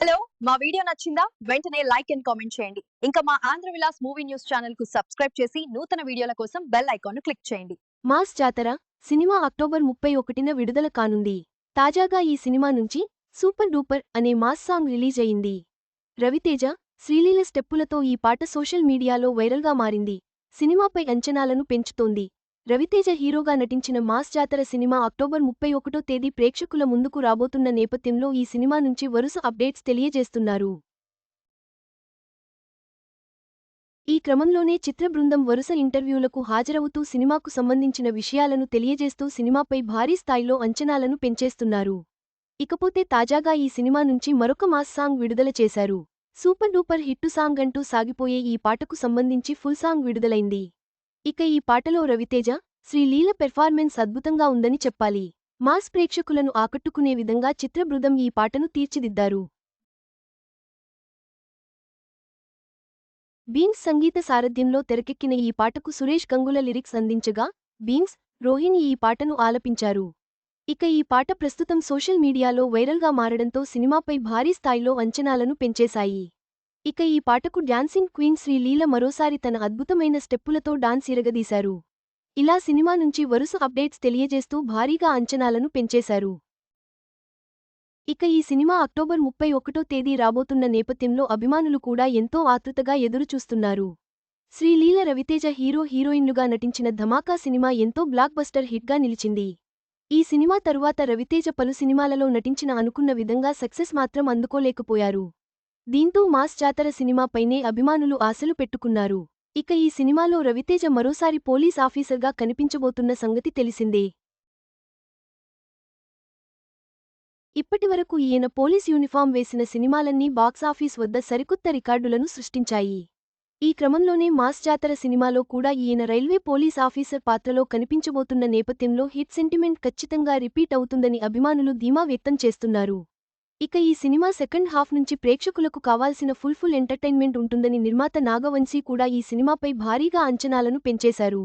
Hello మా video నచ్చిందా? వెంటనే లైక్ అండ్ కామెంట్ చేయండి. ఇంకా మా ఆంధ్ర విలాస్ మూవీ న్యూస్ ఛానల్కు సబ్స్క్రైబ్ చేసి నూతన వీడియోల కోసం బెల్ ఐకాన్ క్లిక్ చేయండి. మాస్ జాతర సినిమా అక్టోబర్ ముప్పై ఒకటిన విడుదల కానుంది. తాజాగా ఈ సినిమా నుంచి సూపర్ డూపర్ అనే మాస్ సాంగ్ రిలీజ్ అయింది. రవితేజ శ్రీలీల స్టెప్పులతో ఈ పాట సోషల్ మీడియాలో వైరల్గా మారింది. సినిమాపై అంచనాలను పెంచుతోంది. రవితేజ హీరోగా నటించిన మాస్ జాతర సినిమా అక్టోబర్ ముప్పై ఒకటో తేదీ ప్రేక్షకుల ముందుకు రాబోతున్న నేపథ్యంలో ఈ సినిమా నుంచి వరుస అప్డేట్స్ తెలియజేస్తున్నారు. ఈ క్రమంలోనే చిత్ర బృందం వరుస ఇంటర్వ్యూలకు హాజరవుతూ సినిమాకు సంబంధించిన విషయాలను తెలియజేస్తూ సినిమాపై భారీ స్థాయిలో అంచనాలను పెంచేస్తున్నారు. ఇకపోతే తాజాగా ఈ సినిమా నుంచి మరొక మాస్ సాంగ్ విడుదల చేశారు. సూపర్ డూపర్ హిట్టు సాంగ్ అంటూ సాగిపోయే ఈ పాటకు సంబంధించి ఫుల్ సాంగ్ విడుదలైంది. ఇక ఈ పాటలో రవితేజ శ్రీలీల పెర్ఫార్మెన్స్ అద్భుతంగా ఉందని చెప్పాలి. మాస్ ప్రేక్షకులను ఆకట్టుకునే విధంగా చిత్రబృందం ఈ పాటను తీర్చిదిద్దారు. బీన్స్ సంగీత సారథ్యంలో తెరకెక్కిన ఈ పాటకు సురేష్ గంగుల లిరిక్స్ అందించగా బీన్స్ రోహిణి ఈ పాటను ఆలపించారు. ఇక ఈ పాట ప్రస్తుతం సోషల్ మీడియాలో వైరల్గా మారడంతో సినిమాపై భారీ స్థాయిలో అంచనాలను పెంచేశాయి. ఇక ఈ పాటకు డాన్సింగ్ క్వీన్ శ్రీ లీల మరోసారి తన అద్భుతమైన స్టెప్పులతో డాన్స్ ఇరగదీశారు. ఇలా సినిమా నుంచి వరుస అప్డేట్స్ తెలియజేస్తూ భారీగా అంచనాలను పెంచేశారు. ఇక ఈ సినిమా అక్టోబర్ ముప్పై ఒకటో తేదీ రాబోతున్న నేపథ్యంలో అభిమానులు కూడా ఎంతో ఆతృతగా ఎదురుచూస్తున్నారు. శ్రీలీల రవితేజ హీరో హీరోయిన్లుగా నటించిన ధమాకా సినిమా ఎంతో బ్లాక్ బస్టర్ హిట్గా నిలిచింది. ఈ సినిమా తరువాత రవితేజ పలు సినిమాలలో నటించిన అనుకున్న విధంగా సక్సెస్ మాత్రం అందుకోలేకపోయారు. దీంతో మాస్ జాతర సినిమాపైనే అభిమానులు ఆశలు పెట్టుకున్నారు. ఇక ఈ సినిమాలో రవితేజ మరోసారి పోలీస్ ఆఫీసర్గా కనిపించబోతున్న సంగతి తెలిసిందే. ఇప్పటివరకు ఈయన పోలీస్ యూనిఫామ్ వేసిన సినిమాలన్నీ బాక్సాఫీస్ వద్ద సరికొత్త రికార్డులను సృష్టించాయి. ఈ క్రమంలోనే మాస్ జాతర సినిమాలో కూడా ఈయన రైల్వే పోలీస్ ఆఫీసర్ పాత్రలో కనిపించబోతున్న నేపథ్యంలో హిట్ సెంటిమెంట్ ఖచ్చితంగా రిపీట్ అవుతుందని అభిమానులు ధీమా వ్యక్తం చేస్తున్నారు. ఇక ఈ సినిమా సెకండ్ హాఫ్ నుంచి ప్రేక్షకులకు కావాల్సిన ఫుల్ ఫుల్ ఎంటర్టైన్మెంట్ ఉంటుందని నిర్మాత నాగవంశీ కూడా ఈ సినిమాపై భారీగా అంచనాలను పెంచేశారు.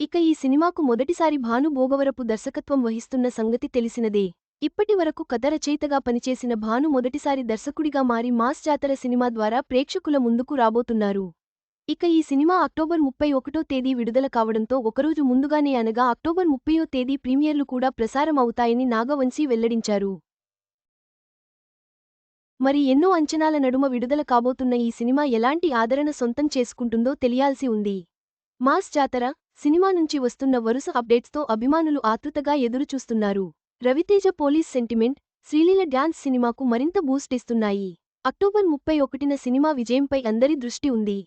ఇక ఈ సినిమాకు మొదటిసారి భాను భోగవరపు దర్శకత్వం వహిస్తున్న సంగతి తెలిసినదే. ఇప్పటి వరకు కథ రచయితగా పనిచేసిన భాను మొదటిసారి దర్శకుడిగా మారి మాస్ జాతర సినిమా ద్వారా ప్రేక్షకుల ముందుకు రాబోతున్నారు. ఇక ఈ సినిమా అక్టోబర్ ముప్పై ఒకటో తేదీ విడుదల కావడంతో ఒకరోజు ముందుగానే అనగా అక్టోబర్ ముప్పయో తేదీ ప్రీమియర్లు కూడా ప్రసారం అవుతాయని నాగవంశీ వెల్లడించారు. మరి ఎన్నో అంచనాల నడుమ విడుదల కాబోతున్న ఈ సినిమా ఎలాంటి ఆదరణ సొంతం చేసుకుంటుందో తెలియాల్సి ఉంది. మాస్ జాతర సినిమా నుంచి వస్తున్న వరుస అప్డేట్స్తో అభిమానులు ఆతృతగా ఎదురుచూస్తున్నారు. Raviteja police sentiment Sreeleela dance సినిమాకు మరింత బూస్ట్ ఇస్తున్నాయి. అక్టోబర్ ముప్పై ఒకటిన సినిమా విజయంపై అందరి దృష్టి ఉంది.